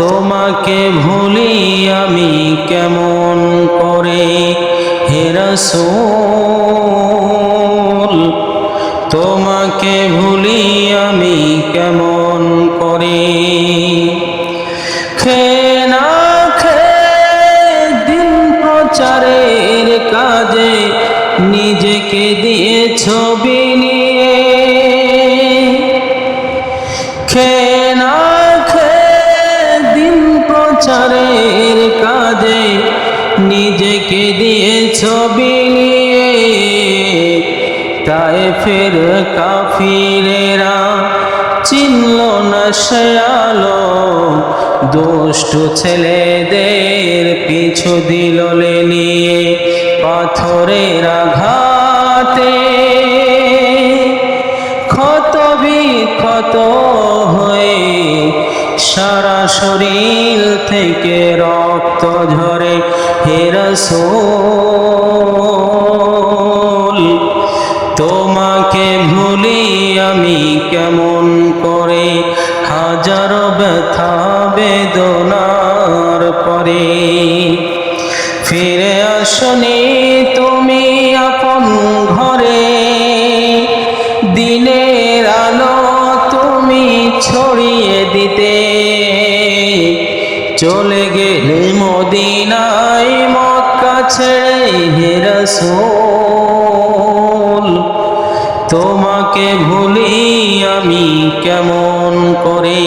তোমাকে ভুলি আমি কেমন করে? হেরসোল তোমাকে ভুলি আমি কেমন করে? খে না খে দিন প্রচারের কাজে নিজেকে দিয়ে ছবি নিয়ে প্রচারের কাজে নিজেকে দিয়ে ছবি নিয়ে তাই ফের কাফিরেরা চিনল না সে দুষ্টু ছেলেদের পিছু দিললে নিয়ে পাথরের আঘাতে। ক্ষত বিক্ষত হয়ে সারা শরীর থেকে রক্ত ঝরে হেরসোল তোমাকে ভুলি আমি কেমন করে? হাজার ব্যথা বেদনার পরে ফিরে আসনি তুমি আপন ঘরে। দিনের আলো তুমি ছড়িয়ে দিতে চলে গেলে মদিনায় মক্কা ছেড়ে হেরসোল তোমাকে ভুলি আমি কেমন করে?